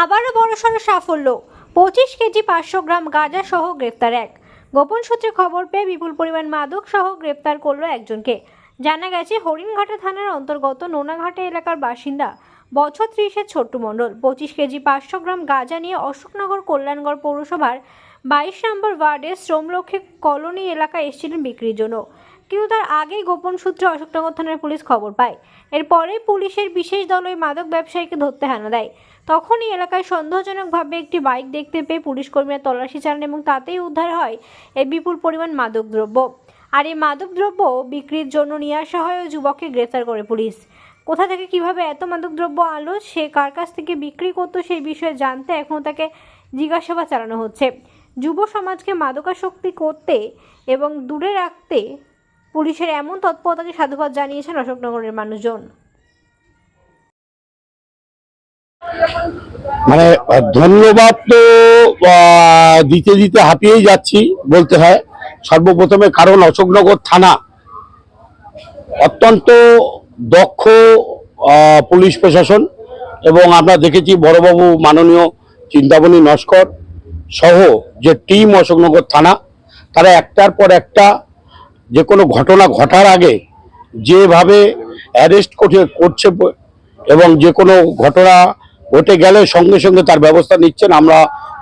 আবারও বড়সড় সাফল্য। পঁচিশ কেজি পাঁচশো গ্রাম গাঁজা সহ গ্রেপ্তার এক। গোপন সূত্রে খবর পেয়ে বিপুল পরিমাণ মাদক সহ গ্রেপ্তার করল একজনকে। জানা গেছে, হরিণঘাটা থানার অন্তর্গত নোনাঘাটা এলাকার বাসিন্দা বছর ত্রিশের ছোট্ট মণ্ডল। পঁচিশ কেজি পাঁচশো গ্রাম গাঁজা নিয়ে অশোকনগর কল্যাণগড় পৌরসভার বাইশ নম্বর ওয়ার্ডের শ্রমলক্ষ্মী কলোনি এলাকায় এসেছিলেন বিক্রির জন্য। কিন্তু তার আগেই গোপন সূত্রে অশোকনগর থানার পুলিশ খবর পায়। এরপরে পুলিশের বিশেষ দল ওই মাদক ব্যবসায়ীকে ধরতে হানা দেয়। তখনই এলাকায় সন্দেহজনকভাবে একটি বাইক দেখতে পেয়ে পুলিশ কর্মীরা তল্লাশি চালান এবং তাতেই উদ্ধার হয় এই বিপুল পরিমাণ মাদকদ্রব্য আর এই মাদকদ্রব্য বিক্রির জন্য নিয়ে আসা হয় ওই যুবককে গ্রেফতার করে পুলিশ। কোথা থেকে কীভাবে এত মাদকদ্রব্য আলো সে কার কাছ থেকে বিক্রি করতো সেই বিষয়ে জানতে এখনও তাকে জিজ্ঞাসাবাদ চালানো হচ্ছে। যুব সমাজকে মাদকাসক্তি করতে এবং দূরে রাখতে পুলিশের এমন তৎপরতাকে সাধুবাদ জানিয়েছেন অশোকনগরের মানুষজন। মানে ধন্যবাদ তো দিতে দিতে হাঁপিয়েই যাচ্ছি বলতে হয়। সর্বপ্রথমে কারণ অশোকনগর থানা। অত্যন্ত দক্ষ পুলিশ প্রশাসন এবং আমরা দেখেছি বড়বাবু মাননীয় চিন্তামণি নস্কর সহ যে টিম অশোকনগর থানা, তারা একটার পর একটা যে কোনো ঘটনা ঘটার আগে যেভাবে অ্যারেস্ট করছে এবং যে কোনো ঘটনা ঘটে গেলে সঙ্গে সঙ্গে তার ব্যবস্থা নিচ্ছেন। আমরা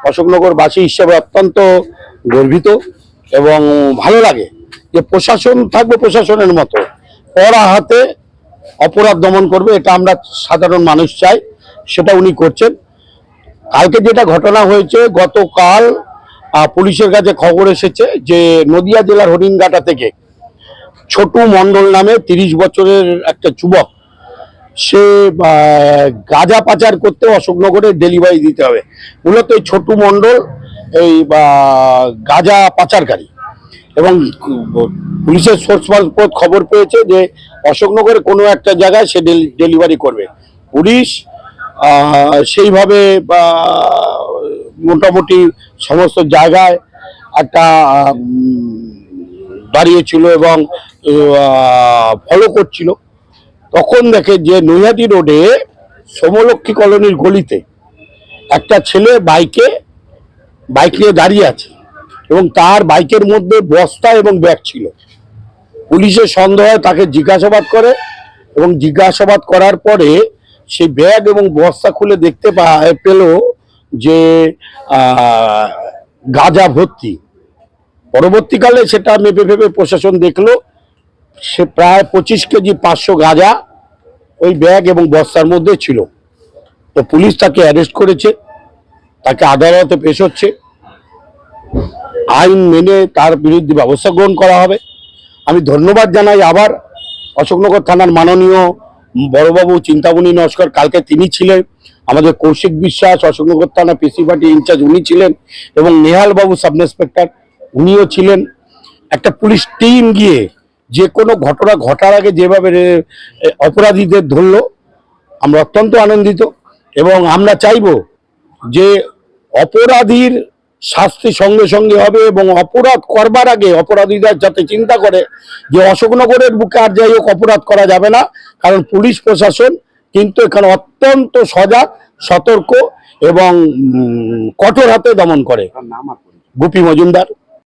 অশোকনগরবাসী হিসেবে অত্যন্ত গর্বিত এবং ভালো লাগে যে প্রশাসন থাকবে প্রশাসনের মতো। পড়া হাতে অপরাধ দমন করবে, এটা আমরা সাধারণ মানুষ চাই, সেটা উনি করছেন। কালকে যেটা ঘটনা হয়েছে, গতকাল পুলিশের কাছে খবর এসেছে যে নদিয়া জেলার হরিণঘাটা থেকে ছোটু মণ্ডল নামে তিরিশ বছরের একটা যুবক, সে গাঁজা পাচার করতে অশোকনগরে ডেলিভারি দিতে হবে। মূলত এই ছোটু মণ্ডল এই গাঁজা পাচারকারী। এবং পুলিশের সোর্স খবর পেয়েছে যে অশোকনগরে কোনো একটা জায়গায় সে ডেলিভারি করবে। পুলিশ সেইভাবে মোটামুটি সমস্ত জায়গায় একটা দাঁড়িয়েছিল এবং ফলো করছিল, তখন দেখে যে নৈহাটি রোডে সোমলক্ষ্মী কলোনির গলিতে একটা ছেলে বাইকে, বাইক নিয়ে দাঁড়িয়ে আছে এবং তার বাইকের মধ্যে বস্তা এবং ব্যাগ ছিল। পুলিশের সন্দেহ হয় তাকে জিজ্ঞাসাবাদ করে এবং জিজ্ঞাসাবাদ করার পরে সেই ব্যাগ এবং বস্তা খুলে দেখতে পায়, পেল যে গাঁজা ভর্তি। পরবর্তীকালে সেটা মেপে ভেবে প্রশাসন দেখল, সে প্রায় পঁচিশ কেজি পাঁচশো গাঁজা ওই ব্যাগ এবং বস্তার মধ্যে ছিল। তো পুলিশ তাকে অ্যারেস্ট করেছে, তাকে আদালতে পেশ হচ্ছে। আইন মেনে তার বিরুদ্ধে ব্যবস্থা গ্রহণ করা হবে। আমি ধন্যবাদ জানাই আবার অশোকনগর থানার মাননীয় বড়বাবু চিন্তামণি নস্কর, কালকে তিনি ছিলেন। আমাদের কৌশিক বিশ্বাস, অশোকনগর থানা পিসি পার্টি ইনচার্জ, উনি ছিলেন এবং নেহালবাবু সাব ইন্সপেক্টর উনিও ছিলেন একটা পুলিশ টিম গিয়ে যে কোনো ঘটনা ঘটার আগে যেভাবে অপরাধীদের ধরলো আমরা অত্যন্ত আনন্দিত এবং আমরা চাইব যে অপরাধীর শাস্তি সঙ্গে সঙ্গে হবে এবং অপরাধ করবার আগে অপরাধীরা যাতে চিন্তা করে যে অশোকনগরের বুকে আর যাই হোক অপরাধ করা যাবে না কারণ পুলিশ প্রশাসন কিন্তু এখানে অত্যন্ত সজাগ সতর্ক এবং কঠোর হাতে দমন করে। গুপি মজুমদার।